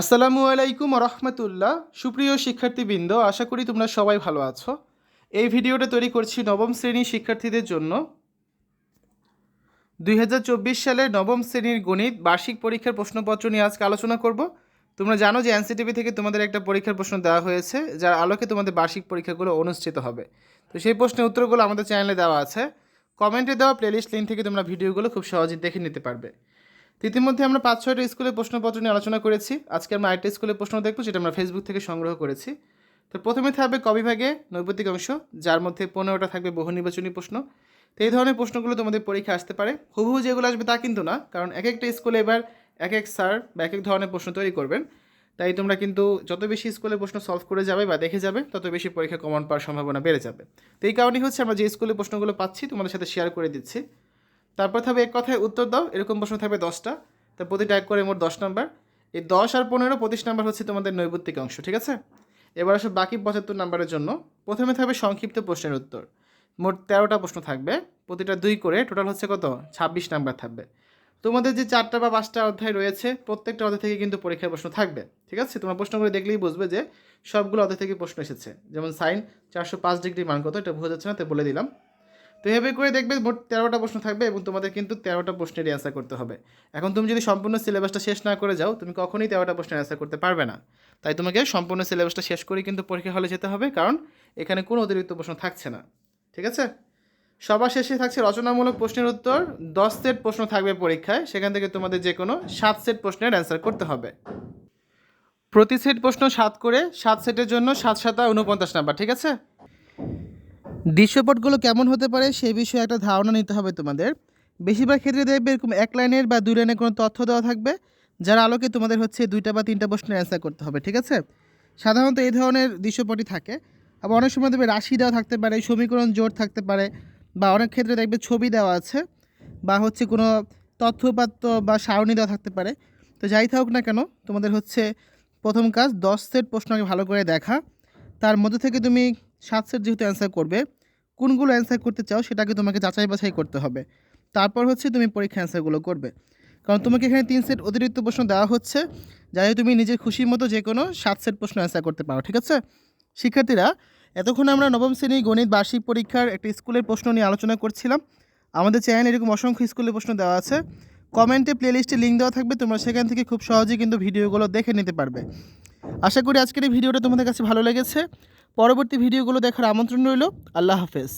আসসালামু আলাইকুম রহমতুল্লাহ সুপ্রিয় শিক্ষার্থীবৃন্দ, আশা করি তোমরা সবাই ভালো আছো। এই ভিডিওটা তৈরি করছি নবম শ্রেণির শিক্ষার্থীদের জন্য। দুই সালের নবম শ্রেণির গণিত বার্ষিক পরীক্ষার প্রশ্নপত্র নিয়ে আজকে আলোচনা করব। তোমরা জানো যে এনসিটিভি থেকে তোমাদের একটা পরীক্ষার প্রশ্ন দেওয়া হয়েছে, যার আলোকে তোমাদের বার্ষিক পরীক্ষাগুলো অনুষ্ঠিত হবে। তো সেই প্রশ্নের উত্তরগুলো আমাদের চ্যানেলে দেওয়া আছে। কমেন্টে দেওয়া প্লেলিস্ট লিঙ্ক থেকে তোমরা ভিডিওগুলো খুব সহজে দেখে নিতে পারবে। ইতিমধ্যে আমরা পাঁচ, ছয়টা স্কুলের প্রশ্নপত্র নিয়ে আলোচনা করেছি। আজকে আমরা আরেকটা স্কুলের প্রশ্ন দেখব, যেটা আমরা ফেসবুক থেকে সংগ্রহ করেছি। তো প্রথমে থাকবে কবিভাগে নৈপতিক অংশ, যার মধ্যে পনেরোটা থাকবে বহু নির্বাচনী প্রশ্ন। তো এই ধরনের প্রশ্নগুলো তোমাদের পরীক্ষা আসতে পারে। হুবহু যেগুলো আসবে তা কিন্তু না, কারণ এক একটা স্কুলে এবার এক এক স্যার বা এক এক ধরনের প্রশ্ন তৈরি করবেন। তাই তোমরা কিন্তু যত বেশি স্কুলে প্রশ্ন সলভ করে যাবে বা দেখে যাবে, তত বেশি পরীক্ষা কমন পাওয়ার সম্ভাবনা বেড়ে যাবে। তো এই কারণেই হচ্ছে আমরা যে স্কুলে প্রশ্নগুলো পাচ্ছি তোমাদের সাথে শেয়ার করে দিচ্ছি। তারপর থাকবে এক কথায় উত্তর দাও, এরকম প্রশ্ন থাকবে দশটা। তা প্রতিটা এক করে মোট দশ নাম্বার। এই দশ আর পনেরো, পঁচিশ নাম্বার হচ্ছে তোমাদের নৈবত্তিক অংশ, ঠিক আছে? এবার আসো বাকি পঁচাত্তর নাম্বারের জন্য। প্রথমে থাকবে সংক্ষিপ্ত প্রশ্নের উত্তর। মোট তেরোটা প্রশ্ন থাকবে। প্রতিটা দুই করে টোটাল হচ্ছে কত? ছাব্বিশ নাম্বার থাকবে। তোমাদের যে চারটা বা পাঁচটা অধ্যায় রয়েছে, প্রত্যেকটা অধ্যায় থেকে কিন্তু পরীক্ষার প্রশ্ন থাকবে, ঠিক আছে? তোমরা প্রশ্নগুলো দেখলেই বুঝবে যে সবগুলো অধ্যায় থেকে প্রশ্ন এসেছে। যেমন সাইন চারশো পাঁচ ডিগ্রি মান কত, এটা বোঝা যাচ্ছে না তো বলে দিলাম। তো এভাবে করে দেখবে মোট তেরোটা প্রশ্ন থাকবে এবং তোমাদের কিন্তু তেরোটা প্রশ্নেরই অ্যান্সার করতে হবে। এখন তুমি যদি সম্পূর্ণ সিলেবাসটা শেষ না করে যাও, তুমি কখনোই তেরোটা প্রশ্নের অ্যান্সার করতে পারবে না। তাই তোমাকে সম্পূর্ণ সিলেবাসটা শেষ করে কিন্তু পরীক্ষা হলে যেতে হবে, কারণ এখানে কোনো অতিরিক্ত প্রশ্ন থাকছে না। ঠিক আছে? সবার শেষে থাকছে রচনামূলক প্রশ্নের উত্তর, দশ সেট প্রশ্ন থাকবে পরীক্ষায়, সেখান থেকে তোমাদের যে কোনো সাত সেট প্রশ্নের অ্যান্সার করতে হবে। প্রতি সেট প্রশ্ন সাত করে, সাত সেটের জন্য সাত সাতা উনপঞ্চাশ নাম্বার ঠিক আছে? দৃশ্যপটগুলো কেমন হতে পারে সেই বিষয়ে একটা ধারণা নিতে হবে তোমাদের। বেশিরভাগ ক্ষেত্রে দেখবে এরকম এক লাইনের বা দুই লাইনের কোনো তথ্য দেওয়া থাকবে, যার আলোকে তোমাদের হচ্ছে দুইটা বা তিনটা প্রশ্নের অ্যান্সার করতে হবে, ঠিক আছে? সাধারণত এই ধরনের দৃশ্যপটই থাকে। আবার অনেক সময় দেখবে রাশি দেওয়া থাকতে পারে, সমীকরণ জোর থাকতে পারে, বা অনেক ক্ষেত্রে দেখবে ছবি দেওয়া আছে, বা হচ্ছে কোনো তথ্যপাত্র বা সারণী দেওয়া থাকতে পারে। তো যাই থাকুক না কেন, তোমাদের হচ্ছে প্রথম কাজ দশ সেট প্রশ্ন আগে ভালো করে দেখা। তার মধ্যে থেকে তুমি সাত সেট যেহেতু অ্যান্সার করবে কোনগুলো অ্যান্সার করতে চাও সেটাকে তোমাকে যাচাই বাছাই করতে হবে। তারপর হচ্ছে তুমি পরীক্ষা অ্যান্সারগুলো করবে। কারণ তোমাকে এখানে তিন সেট অতিরিক্ত প্রশ্ন দেওয়া হচ্ছে। হোক, তুমি নিজের খুশির মতো যে কোনো সাত সেট প্রশ্ন অ্যান্সার করতে পারো, ঠিক আছে? শিক্ষার্থীরা, এতক্ষণ আমরা নবম শ্রেণি গণিত বার্ষিক পরীক্ষার একটা স্কুলের প্রশ্ন নিয়ে আলোচনা করছিলাম। আমাদের চ্যানেলে এরকম অসংখ্য স্কুলের প্রশ্ন দেওয়া আছে। কমেন্টে প্লেলিস্টে লিঙ্ক দেওয়া থাকবে। তোমরা সেখান থেকে খুব সহজেই কিন্তু ভিডিওগুলো দেখে নিতে পারবে। আশা করি আজকের এই ভিডিওটা তোমাদের কাছে ভালো লেগেছে। পরবর্তী ভিডিওগুলো দেখার আমন্ত্রণ রইল। আল্লাহ হাফেজ।